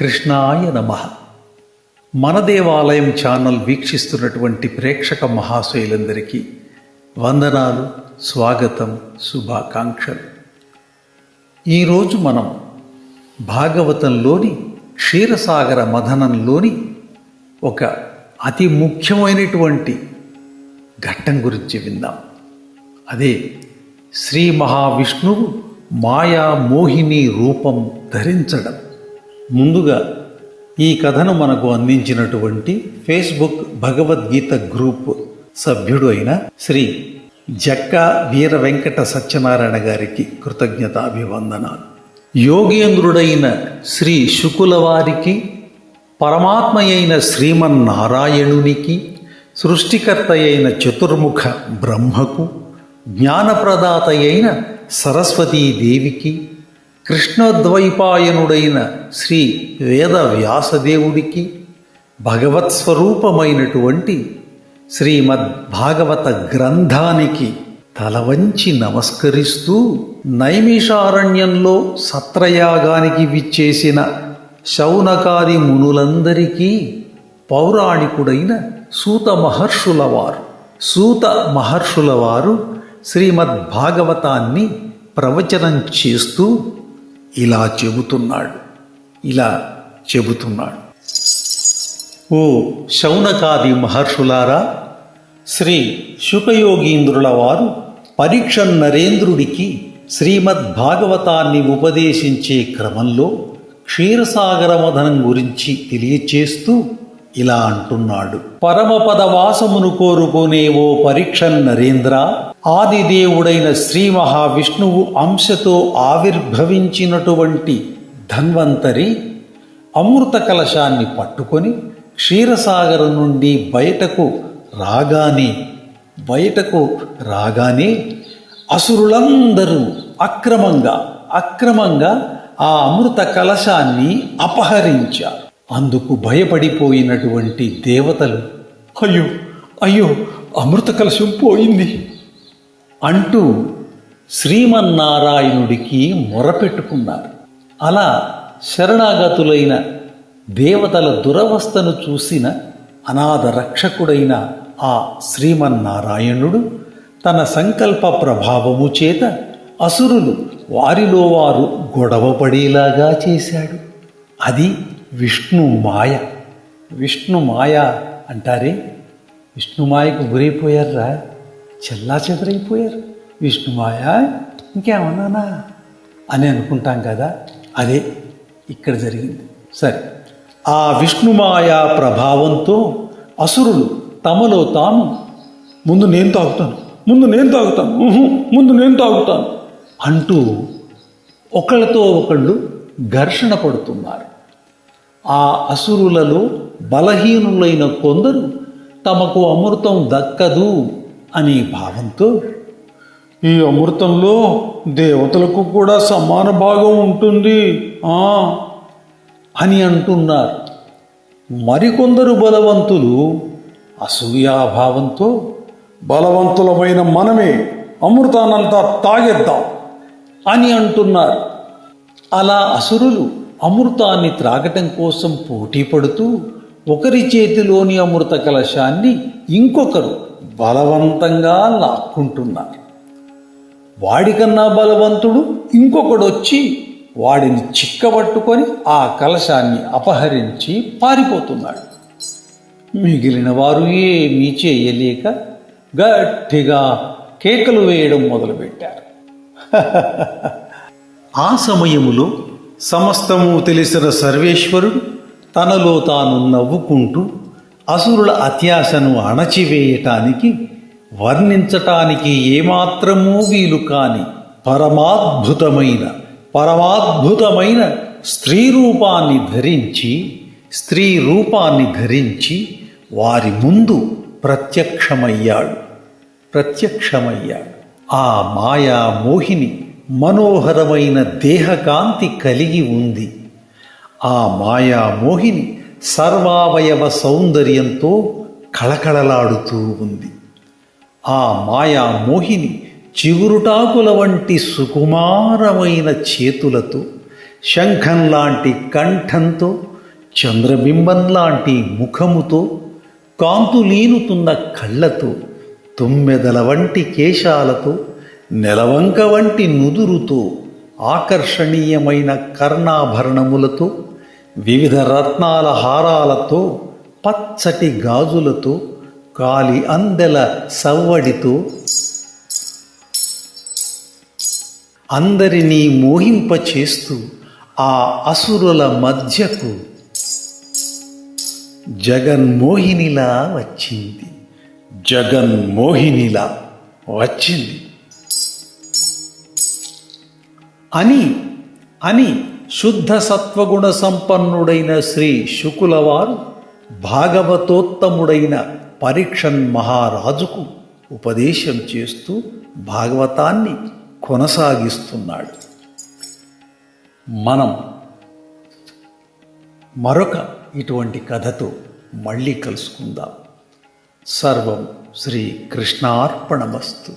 కృష్ణాయ నమ. మన దేవాలయం ఛానల్ వీక్షిస్తున్నటువంటి ప్రేక్షక మహాశయులందరికీ వందనాలు స్వాగతం శుభాకాంక్షలు. ఈరోజు మనం భాగవతంలోని క్షీరసాగర మథనంలోని ఒక అతి ముఖ్యమైనటువంటి ఘట్టం గురించి విందాం. అదే శ్రీ మహావిష్ణువు మాయా మోహిని రూపం ధరించడం. ముందుగా ఈ కథను మనకు అందించినటువంటి ఫేస్బుక్ భగవద్గీత గ్రూప్ సభ్యుడు అయిన శ్రీ జక్క వీర వెంకట సత్యనారాయణ గారికి కృతజ్ఞతాభివందనాలు. యోగేంద్రుడైన శ్రీ శుకులవారికి పరమాత్మయైన శ్రీమన్నారాయణునికి సృష్టికర్త అయిన చతుర్ముఖ బ్రహ్మకు జ్ఞానప్రదాత అయిన సరస్వతీదేవికి కృష్ణద్వైపాయనుడైన శ్రీ వేద వ్యాసదేవుడికి భగవత్ స్వరూపమైనటువంటి శ్రీమద్ భాగవత గ్రంథానికి తలవంచి నమస్కరిస్తూ నైమిషారణ్యంలో సత్రయాగానికి విచ్చేసిన శౌనకాది మునులందరికీ పౌరాణికుడైన సూత మహర్షుల వారు సూత మహర్షుల వారు శ్రీమద్భాగవతాన్ని ప్రవచనం చేస్తూ ఇలా చెబుతున్నాడు. ఇలా చెబుతున్నాడు. ఓ శౌనకాది మహర్షులారా శ్రీ శుకయోగీంద్రుల వారు పరీక్ష నరేంద్రుడికి శ్రీమద్ భాగవతాన్ని ఉపదేశించే క్రమంలో క్షీరసాగరమథనం గురించి తెలియచేస్తూ ఇలా అంటున్నాడు. పరమపద వాసమును కోరుకునే ఓ పరీక్ష నరేంద్ర ఆదిదేవుడైన శ్రీ మహావిష్ణువు అంశతో ఆవిర్భవించినటువంటి ధన్వంతరి అమృత కలశాన్ని పట్టుకొని క్షీరసాగరం నుండి బయటకు రాగానే బయటకు రాగానే అసురులందరూ అక్రమంగా అక్రమంగా ఆ అమృత కలశాన్ని అపహరించారు. అందుకు భయపడిపోయినటువంటి దేవతలు అయ్యో అయ్యో అమృత కలశం పోయింది. అంటూ శ్రీమన్నారాయణుడికి మొరపెట్టుకున్నారు. అలా శరణాగతులైన దేవతల దురవస్థను చూసిన అనాథ రక్షకుడైన ఆ శ్రీమన్నారాయణుడు తన సంకల్ప ప్రభావము చేత అసురులు వారిలో వారు గొడవ పడేలాగా చేశాడు. అది విష్ణు మాయ. విష్ణు మాయ అంటారే? విష్ణు మాయకు గురైపోయారా చెల్లా చెదరైపోయారు విష్ణుమాయ ఇంకేమన్నానా అని అనుకుంటాం కదా అదే ఇక్కడ జరిగింది. సరే ఆ విష్ణుమాయా ప్రభావంతో అసురులు తమలో తాము ముందు నేను తాగుతాను ముందు నేను తాగుతాను ఉహు, ముందు నేను తాగుతాను అంటూ ఒకళ్ళతో ఒకళ్ళు ఘర్షణ పడుతున్నారు. ఆ అసురులలో బలహీనులైన కొందరు తమకు అమృతం దక్కదు. అనే భావంతో ఈ అమృతంలో దేవతలకు కూడా సమాన భాగం ఉంటుంది. ఆ అని అంటున్నారు. మరికొందరు బలవంతులు అసూయాభావంతో బలవంతులమైన మనమే అమృతానంతా తాగేద్దాం అని అంటున్నారు. అలా అసురులు అమృతాన్ని త్రాగటం కోసం పోటీ పడుతూ ఒకరి చేతిలోని అమృత కలశాన్ని ఇంకొకరు బలవంతంగా లాక్కుంటున్నారు. వాడికన్నా బలవంతుడు ఇంకొకడొచ్చి వాడిని చిక్కబట్టుకొని ఆ కలశాన్ని అపహరించి పారిపోతున్నాడు. మిగిలిన వారు ఏమీ చేయలేక గట్టిగా కేకలు వేయడం మొదలుపెట్టారు. ఆ సమయములో సమస్తము తెలిసిన సర్వేశ్వరుడు తనలో తాను నవ్వుకుంటూ అసురుల అత్యాశను అణచివేయటానికి వర్ణించటానికి ఏమాత్రమూ వీలు కాని పరమాద్భుతమైన పరమాద్భుతమైన స్త్రీ రూపాన్ని ధరించి స్త్రీ రూపాన్ని ధరించి వారి ముందు ప్రత్యక్షమయ్యాడు. ప్రత్యక్షమయ్యాడు. ఆ మాయా మోహిని మనోహరమైన దేహకాంతి కలిగి ఉంది. ఆ మాయా మోహిని సర్వావయవ సౌందర్యంతో కళకళలాడుతూ ఉంది. ఆ మాయా మోహిని చిగురుటాకుల వంటి సుకుమారమైన చేతులతో శంఖం లాంటి కంఠంతో చంద్రబింబం లాంటి ముఖముతో కాంతులీనుతున్న కళ్ళతో తుమ్మెదల వంటి కేశాలతో నెలవంక వంటి నుదురుతో ఆకర్షణీయమైన కర్ణాభరణములతో వివిధ రత్నాల హారాలతో పచ్చటి గాజులతో కాలి అందెల సవ్వడితో అందరినీ మోహింపచేస్తూ ఆ అసురుల మధ్యకు జగన్మోహినిలా వచ్చింది. జగన్మోహినిలా వచ్చింది. అని అని శుద్ధ సత్వగుణ సంపన్నుడైన శ్రీ శుకులవారు భాగవతోత్తముడైన పరీక్షన్ మహారాజుకు ఉపదేశం చేస్తూ భాగవతాన్ని కొనసాగిస్తున్నాడు. మనం మరొక ఇటువంటి కథతో మళ్ళీ కలుసుకుందాం. సర్వం శ్రీ కృష్ణార్పణమస్తు.